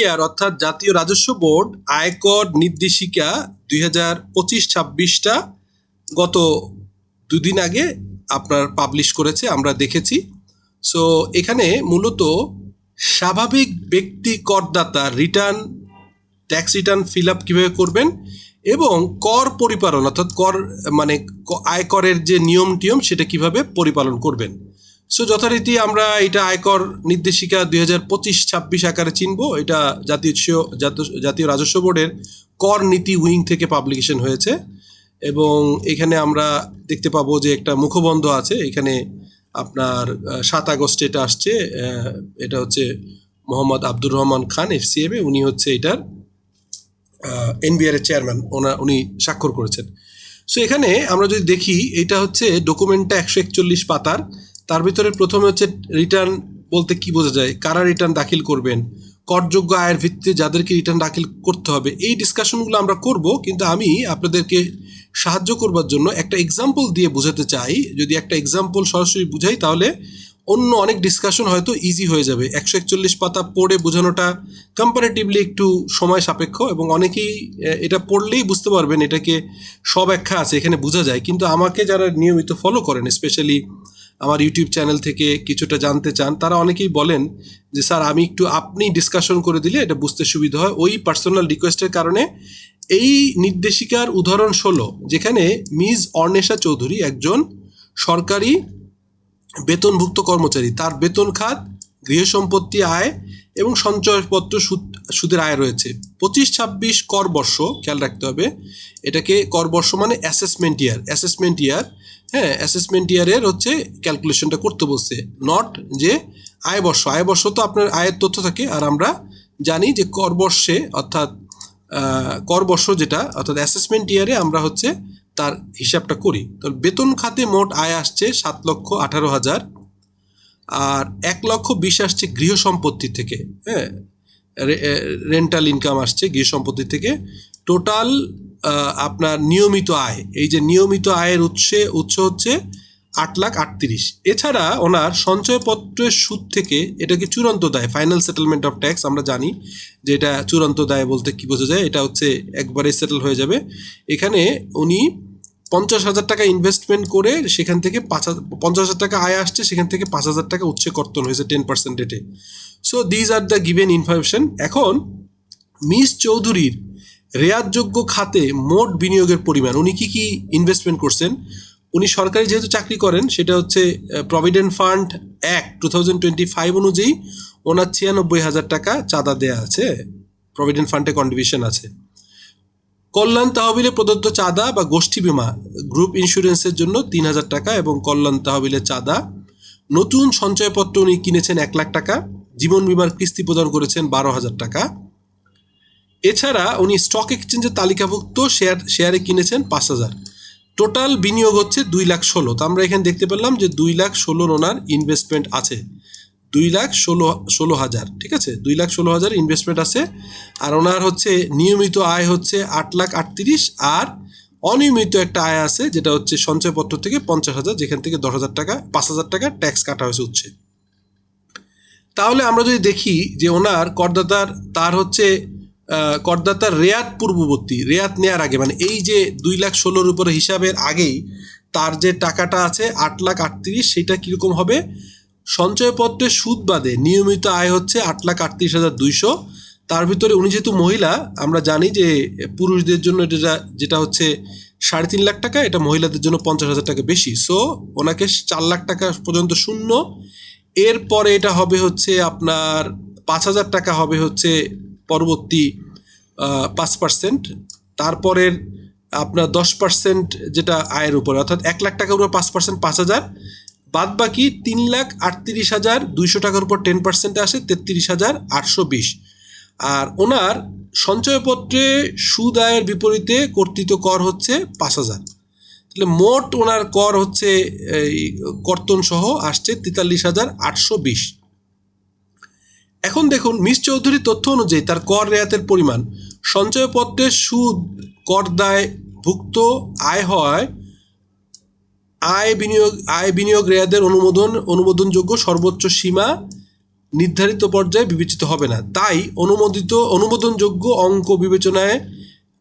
NBR অর্থাৎ জাতীয় রাজস্ব বোর্ড আয়কর নির্দেশিকা দুই হাজার পঁচিশ ছাব্বিশটা গত দুদিন আগে আপনার পাবলিশ করেছে, আমরা দেখেছি। সো এখানে মূলত স্বাভাবিক ব্যক্তি করদাতা return tax return fill up কীভাবে করবেন এবং কর পরিপালন, অর্থাৎ কর মানে আয়করের যে নিয়ম টিয়ম সেটা কীভাবে পরিপালন করবেন। সো যথারীতি আমরা এটা আয়কর নির্দেশিকা দুই হাজার পঁচিশ, ছাব্বিশ আকারে চিনব। এটা জাতীয় জাতীয়- রাজস্ব বোর্ডের কর নীতি উইং থেকে পাবলিকেশন হয়েছে। এবং এখানে আমরা দেখতে পাবো যে একটা মুখবন্ধ আছে। এখানে আপনার সাত আগস্টে এটা আসছে। এটা হচ্ছে মোহাম্মদ আব্দুর রহমান খান এফসিএম উনি হচ্ছে এটার এনবিআর এর চেয়ারম্যান ওনা, উনি স্বাক্ষর করেছেন। সো এখানে আমরা যদি দেখি, এটা হচ্ছে ডকুমেন্টটা একশো একচল্লিশ পাতার। তার ভিতরে প্রথমে হচ্ছে রিটার্ন বলতে কি বোঝা যায়? কারা রিটার্ন দাখিল করবেন? করযোগ্য আয়ের ভিত্তিতে যাদেরকে রিটার্ন দাখিল করতে হবে। এই ডিসকাশনগুলো আমরা করব, কিন্তু আমি আপনাদেরকে সাহায্য করবার জন্য একটা এক্সাম্পল দিয়ে বোঝাতে চাই। যদি একটা এক্সাম্পল সরাসরি বুঝাই, তাহলে অন্য অনেক ডিসকাশন হয়তো ইজি হয়ে যাবে। একশো একচল্লিশ পাতা পড়ে বোঝানোটা কম্পারেটিভলি একটু সময় সাপেক্ষ এবং অনেকেই এটা পড়লেই বুঝতে পারবেন, এটাকে সব ব্যাখ্যা আছে, এখানে বোঝা যায়। কিন্তু আমাকে যারা নিয়মিত ফলো করেন স্পেশালি আমার ইউটিউব চ্যানেল থেকে কিছুটা জানতে চান, তারা অনেকেই বলেন যে, স্যার, আমি একটু আপনি ডিসকাশন করে দিলে এটা বুঝতে সুবিধা হয়। ওই পার্সোনাল রিকোয়েস্টের কারণে এই নির্দেশিকার উদাহরণ ষোলো, যেখানে মিস অর্ণেশা চৌধুরী একজন সরকারি বেতনভুক্ত কর্মচারী, তার বেতন খাত গৃহ সম্পত্তি আয় এবং সঞ্চয়পত্র সুদ, সুদের আয় রয়েছে। পঁচিশ ছাব্বিশ কর বর্ষ, খেয়াল রাখতে হবে। এটাকে কর বর্ষ মানে অ্যাসেসমেন্ট ইয়ার অ্যাসেসমেন্ট ইয়ার হ্যাঁ অ্যাসেসমেন্ট ইয়ারের হচ্ছে ক্যালকুলেশনটা করতে বলছে। নট যে আয় বর্ষ। আয় বর্ষ তো আপনার আয়ের তথ্য থাকে আর আমরা জানি যে কর বর্ষে অর্থাৎ কর বর্ষ যেটা, অর্থাৎ অ্যাসেসমেন্ট ইয়ারে আমরা হচ্ছে তার হিসাবটা করি। তো বেতন খাতে মোট আয় আসছে সাত লক্ষ আঠারো হাজার আর এক লক্ষ বিশ আসছে গৃহ সম্পত্তি থেকে হ্যাঁ? রেন্টাল ইনকাম আসছে গৃহ সম্পত্তি থেকে। টোটাল আপনার নিয়মিত আয়, এই যে নিয়মিত আয়ের উৎসে, উৎস হচ্ছে আট লাখ আটত্রিশ। এছাড়া ওনার সঞ্চয়পত্রের সুদ থেকে এটাকে চূড়ান্ত দায় ফাইনাল সেটেলমেন্ট অফ ট্যাক্স আমরা জানি যে এটা চূড়ান্ত দায় বলতে কি বোঝা যায়, এটা হচ্ছে একবারে সেটেল হয়ে যাবে। এখানে উনি পঞ্চাশ হাজার টাকা ইনভেস্টমেন্ট করে সেখান থেকে পাঁচ হাজার, পঞ্চাশ হাজার টাকা আয় আসছে, সেখান থেকে পাঁচ হাজার টাকা উচ্ছে কর্তন হয়েছে টেন পার্সেন্ট রেটে so these are the given information এখন, মিস চৌধুরীর রেয়াতযোগ্য খাতে মোট বিনিয়োগের পরিমাণ, উনি কি কি ইনভেস্টমেন্ট করছেন? উনি সরকারি যেহেতু চাকরি করেন, সেটা হচ্ছে provident fund act two thousand twenty five অনুযায়ী ওনার ছিয়ানব্বই হাজার টাকা চাঁদা দেয়া আছে প্রভিডেন্ট ফান্ডে কন্ট্রিবিউশন আছে। কল্যাণ তহবিলে প্রদত্ত চাঁদা বা গোষ্ঠী বিমা গ্রুপ ইন্স্যুরেন্সের জন্য তিন হাজার টাকা এবং কল্যাণ তহবিলের চাঁদা। নতুন সঞ্চয়পত্র উনি কিনেছেন এক লাখ টাকা, জীবন বিমার কিস্তি প্রদান করেছেন বারো হাজার টাকা। এছাড়া উনি স্টক এক্সচেঞ্জের তালিকাভুক্ত শেয়ার শেয়ারে কিনেছেন পাঁচ হাজার। টোটাল বিনিয়োগ হচ্ছে দুই লাখ ষোলো। তো আমরা এখানে দেখতে পেলাম যে দুই লাখ ষোলোর ওনার ইনভেস্টমেন্ট আছে। দুই লাখ ষোলো ষোলো হাজার, ঠিক আছে? দুই লাখ ষোলো হাজার ইনভেস্টমেন্ট আছে আর ওনার হচ্ছে নিয়মিত আয় হচ্ছে আট লাখ আটত্রিশ আর অনিয়মিত একটা আয় আছে যেটা হচ্ছে সঞ্চয়পত্র থেকে পঞ্চাশ হাজার, যেখান থেকে দশ হাজার টাকা, পাঁচ হাজার টাকা ট্যাক্স কাটা হয়েছে উচ্ছে তাহলে আমরা যদি দেখি যে ওনার করদাতার, তার হচ্ছে করদাতার রেয়াত পূর্ববর্তী, রেয়াত নেয়ার আগে মানে এই যে দুই লাখ ষোলোর উপরে হিসাবের আগেই তার যে টাকাটা আছে আট লাখ আটত্রিশ, সেটা কীরকম হবে? সঞ্চয়পত্রের সুদ বাদে নিয়মিত আয় হচ্ছে আট লাখ আটত্রিশ হাজার দুইশো। তার ভিতরে উনি যেহেতু মহিলা, আমরা জানি যে পুরুষদের জন্য এটা যেটা হচ্ছে সাড়ে তিন লাখ টাকা, এটা মহিলাদের জন্য পঞ্চাশ হাজার টাকা বেশি। সো ওনাকে চার লাখ টাকা পর্যন্ত শূন্য। এরপরে এটা হবে হচ্ছে আপনার পাঁচ হাজার টাকা হবে হচ্ছে পরবর্তী পাঁচ পার্সেন্ট। তারপরের আপনার দশ পার্সেন্ট যেটা আয়ের উপরে, অর্থাৎ এক লাখ টাকার উপর পাঁচ পার্সেন্ট, পাঁচ হাজার। বাদ বাকি তিন লাখ আটত্রিশ হাজার দুইশো টাকার উপর টেন পার্সেন্টে আসে, তেত্রিশ হাজার আটশো বিশ। আর ওনার সঞ্চয়পত্রে সুদ আয়ের বিপরীতে কর্তৃত কর হচ্ছে পাঁচ হাজার। তাহলে মোট ওনার কর হচ্ছে এই কর্তন সহ আসছে তেতাল্লিশ হাজার আটশো বিশ। এখন দেখুন, মিস চৌধুরীর তথ্য অনুযায়ী তার কর রেয়াতের পরিমাণ সঞ্চয়পত্রের সুদ, কর দায়, ভুক্ত আয় হয় আয় বিনিয়োগ আয় বিনিয়োগ রেয়াদের অনুমোদন, অনুমোদনযোগ্য সর্বোচ্চ সীমা নির্ধারিত পর্যায়ে বিবেচিত হবে না। তাই অনুমোদিত, অনুমোদনযোগ্য অঙ্ক বিবেচনায়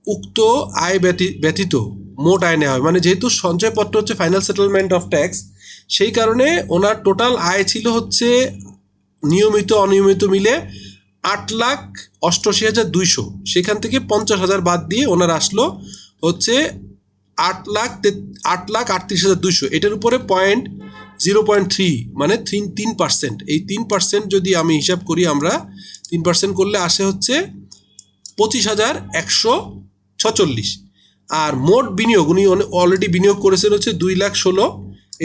উক্ত আয় ব্যতি- ব্যতীত মোট আয় নেওয়া হয় মানে যেহেতু সঞ্চয়পত্র হচ্ছে ফাইনাল সেটেলমেন্ট অফ ট্যাক্স সেই কারণে ওনার টোটাল আয় ছিল হচ্ছে নিয়মিত, অনিয়মিত মিলে আট লাখ অষ্টআশি হাজার দুইশো। সেখান থেকে পঞ্চাশ হাজার বাদ দিয়ে ওনার আসলো হচ্ছে আট লাখ আট লাখ আটত্রিশ হাজার দুইশো। এটার উপরে পয়েন্ট জিরো পয়েন্ট থ্রি মানে তিন তিন পার্সেন্ট এই তিন পার্সেন্ট যদি আমি হিসাব করি আমরা, তিন পার্সেন্ট করলে আসে হচ্ছে পঁচিশ হাজার একশো ছচল্লিশ। আর মোট বিনিয়োগ, উনি অলরেডি বিনিয়োগ করেছেন হচ্ছে দুই লাখ ষোলো।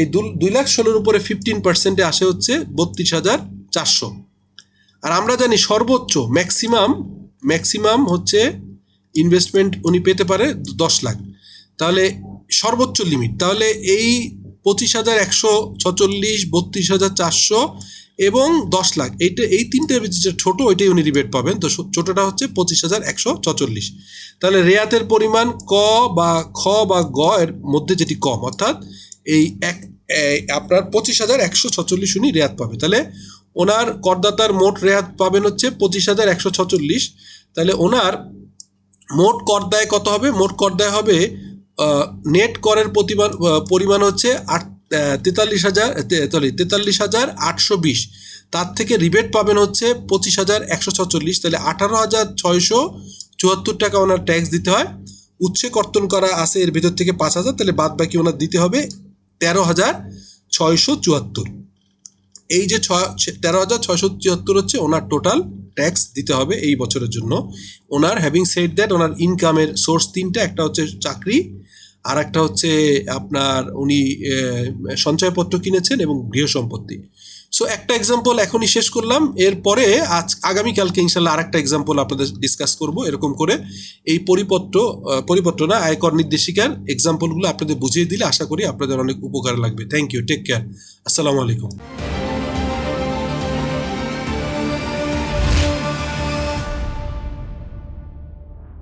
এই দুই লাখ ষোলোর উপরে ফিফটিন পার্সেন্টে আসে হচ্ছে বত্রিশ হাজার চারশো। আর আমরা জানি সর্বোচ্চ ম্যাক্সিমাম ম্যাক্সিমাম হচ্ছে ইনভেস্টমেন্ট উনি পেতে পারে দশ লাখ। তাহলে সর্বোচ্চ লিমিট তাহলে এই পঁচিশ হাজার একশো ছচল্লিশ, বত্রিশ হাজার চারশো এবং দশ লাখ। এইটা, এই তিনটের যে ছোটো, ওইটাই উনি রিবেট পাবেন। তো ছোটোটা হচ্ছে পঁচিশ হাজার একশো ছচল্লিশ। তাহলে রেয়াতের পরিমাণ ক বা খ বা গ এর মধ্যে যেটি কম, অর্থাৎ এই এক আপনার পঁচিশ হাজার একশো ছচল্লিশ উনি রেয়াত পাবে। তাহলে ওনার করদাতার মোট রেয়াত পাবেন হচ্ছে পঁচিশ হাজার একশো ছচল্লিশ। তাহলে ওনার মোট করদায় কত হবে? মোট করদায় হবে নেট করের প্রতিমান পরিমাণ হচ্ছে আট তেতাল্লিশ হাজার সরি তেতাল্লিশ হাজার আটশো বিশ। তার থেকে রিবেট পাবেন হচ্ছে পঁচিশ হাজার একশো ছচল্লিশ। তাহলে আঠারো হাজার ছয়শো চুয়াত্তর টাকা ওনার ট্যাক্স দিতে হয়। উচ্ছে কর্তন করা আছে, এর ভিতর থেকে পাঁচ হাজার, তাহলে বাদ বাকি ওনার দিতে হবে তেরো হাজার ছয়শো চুয়াত্তর। এই যে ছয় তেরো হাজার ছয়শো চুয়াত্তর হচ্ছে ওনার টোটাল ট্যাক্স দিতে হবে এই বছরের জন্য। ওনার হ্যাভিং সেড দ্যাট ওনার ইনকামের সোর্স তিনটা, একটা হচ্ছে চাকরি আর একটা হচ্ছে আপনার উনি সঞ্চয়পত্র কিনেছেন এবং গৃহ সম্পত্তি। সো একটা এক্সাম্পল এখনই শেষ করলাম। এরপরে আজ, আগামীকালকে ইনশাল্লাহ আর একটা এক্সাম্পল আপনাদের ডিসকাস করব এরকম করে। এই পরিপত্র পরিপত্র না, আয়কর নির্দেশিকার এক্সাম্পলগুলো আপনাদের বুঝিয়ে দিলে আশা করি আপনাদের অনেক উপকার লাগবে। থ্যাংক ইউ টেক কেয়ার আসসালামু আলাইকুম।